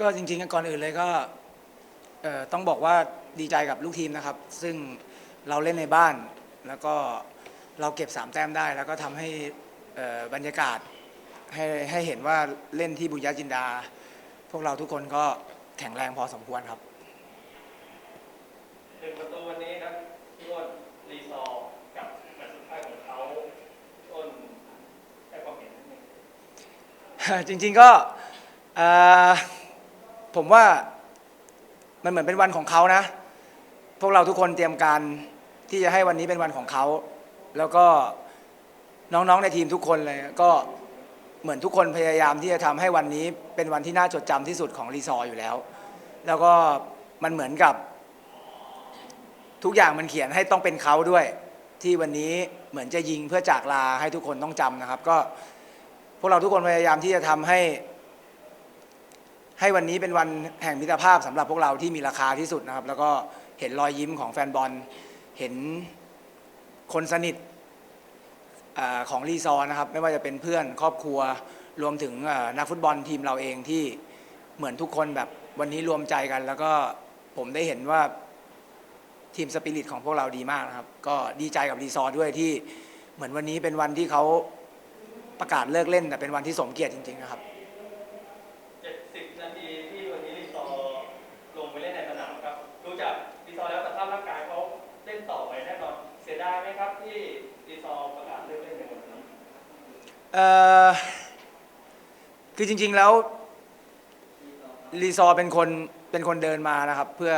ก็จริงๆก่อนอื่นเลยก็เอ่อต้องบอกว่าดีใจกับลูกทีมนะครับ ซึ่งเราเล่นในบ้าน แล้วก็เราเก็บ3แต้มได้ แล้วก็ทำให้เอ่อบรรยากาศให้ให้เห็นว่าเล่นที่บุญญาจินดา พวกเราทุกคนก็แข็งแรงพอสมควรครับหนึ่งประตูวันนี้ครับพี่อ้นรีซอร์กับแมตช์สุดท้ายของเขาพี่อ้นให้ความเห็นนิดนึงจริง ๆก็เอ่อ ผมว่ามันเหมือนเป็นวันของเขานะ พวกเราทุกคนเตรียมการที่จะให้วันนี้เป็นวันของเขา แล้วก็น้องๆในทีมทุกคนเลยก็เหมือนทุกคนพยายามที่จะทำให้วันนี้เป็นวันที่น่าจดจำที่สุดของรีซอร์อยู่แล้ว แล้วก็มันเหมือนกับ ทุกอย่างมันเขียนให้ต้องเป็นเขาด้วย ที่วันนี้เหมือนจะยิงเพื่อจากลาให้ทุกคนต้องจำนะครับ ก็พวกเราทุกคนพยายามที่จะทำให้ ให้วันนี้เป็นวันแห่งมิตรภาพสำหรับพวกเราที่มีราคาที่สุดนะครับ แล้วก็เห็นรอยยิ้มของแฟนบอล เห็นคนสนิทอของรีซอร์นะครับ ไม่ว่าจะเป็นเพื่อนครอบครัวรวมถึงนักฟุตบอลทีมเราเองที่เหมือนทุกคนแบบวันนี้รวมใจกัน แล้วก็ผมได้เห็นว่าทีมสปิริตของพวกเราดีมากนะครับ ก็ดีใจกับรีซอร์ด้วยที่เหมือนวันนี้เป็นวันที่เขาประกาศเลิกเล่นแต่เป็นวันที่สมเกียรติจริงๆนะครับ 70 นาทีที่วันนี้รีซอร์ลงไปเล่นในสนามครับ ดู จากรีซอแล้วสภาพร่างกายเขาเล่นต่อไปแน่นอนเสียดายไหมครับที่รีซอประกาศเลิกเล่นในวันนี้เอ่อคือจริง ๆแล้วรีซอเป็นคนเป็นคนเดินมานะครับ เพื่อ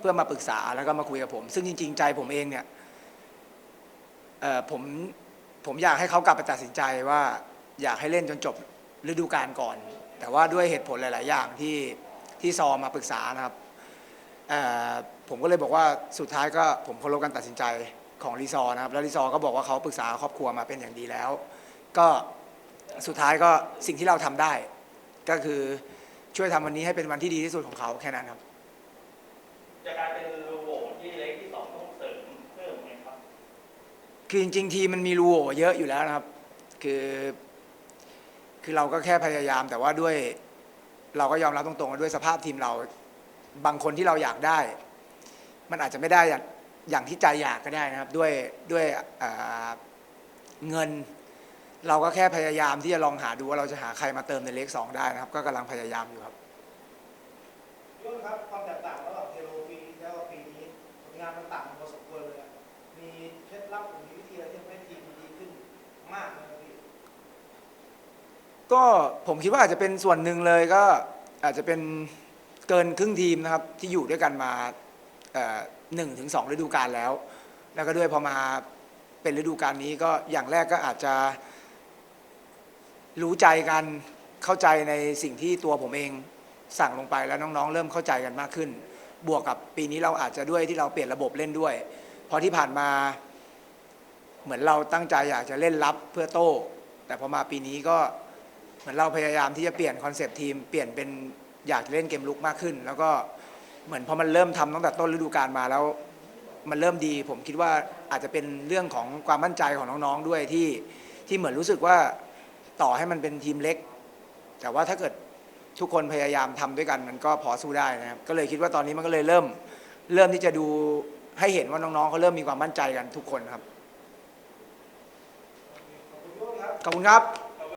เพื่อมาปรึกษาแล้วก็มาคุยกับผม ซึ่งจริง ๆ ใจผมเองเนี่ยเอ่อผมผมอยากให้เขากลับไปตัดสินใจว่าอยากให้เล่นจนจบฤดูกาลก่อน แต่ว่าด้วยเหตุผลหลาย ๆ อย่างที่ที่ซอมาปรึกษานะครับ ผมก็เลยบอกว่าสุดท้ายก็ผมเคารพการตัดสินใจของรีซอร์นะครับแล้วรีซอร์ก็บอกว่าเขาปรึกษาครอบครัวมาเป็นอย่างดีแล้ว ก็สุดท้ายก็สิ่งที่เราทำได้ ก็คือช่วยทำวันนี้ให้เป็นวันที่ดีที่สุดของเขาแค่นั้นครับจะกลายเป็นรูโหว่ที่เล็กที่สองต้องเสริมเพิ่มไหมครับคือจริงๆทีมมันมีรูโหว่เยอะอยู่แล้วนะครับ คือคือเราก็แค่พยายามแต่ว่าด้วยเราก็ยอมรับตรงๆว่าด้วยสภาพทีมเรา บางคนที่เราอยากได้ มันอาจจะไม่ได้อย่างอย่างที่ใจอยากก็ได้นะครับ ด้วยด้วยอ่าเงิน เราก็แค่พยายามที่จะลองหาดูว่าเราจะหาใครมาเติมในเลขสองได้นะครับ ก็กำลังพยายามอยู่ครับพี่อ้นครับความแตกต่างระหว่างเทโลปีที่แล้วกับปีนี้ผลงานมันต่างกันพอสมควรเลยอะมีเคล็ดลับหรือมีวิธีอะไรที่ทำให้ทีมดีขึ้นมากไหมครับพี่ก็ผมคิดว่าอาจจะเป็นส่วนหนึ่งเลยก็อาจจะเป็น เกินครึ่งทีมนะครับที่อยู่ด้วยกันมาหนึ่งถึงสองฤดูกาลแล้ว แล้วก็ด้วยพอมาเป็นฤดูกาลนี้ก็อย่างแรกก็อาจจะรู้ใจกันเข้าใจในสิ่งที่ตัวผมเองสั่งลงไปแล้วน้องๆ เริ่มเข้าใจกันมากขึ้น บวกกับปีนี้เราอาจจะด้วยที่เราเปลี่ยนระบบเล่นด้วย เพราะที่ผ่านมาเหมือนเราตั้งใจอยากจะเล่นรับเพื่อโต้ แต่พอมาปีนี้ก็เหมือนเราพยายามที่จะเปลี่ยนคอนเซปต์ทีม เปลี่ยนเป็น อยากเล่นเกมลุกมากขึ้น แล้วก็เหมือนพอมันเริ่มทำตั้งแต่ต้นฤดูกาลมาแล้ว มันเริ่มดี ผมคิดว่าอาจจะเป็นเรื่องของความมั่นใจของน้องๆด้วยที่ที่เหมือนรู้สึกว่าต่อให้มันเป็นทีมเล็ก แต่ว่าถ้าเกิดทุกคนพยายามทำด้วยกันมันก็พอสู้ได้นะครับก็เลยคิดว่าตอนนี้มันก็เลยเริ่มเริ่มที่จะดูให้เห็นว่าน้องๆเขาเริ่มมีความมั่นใจกันทุกคนครับขอบคุณครับ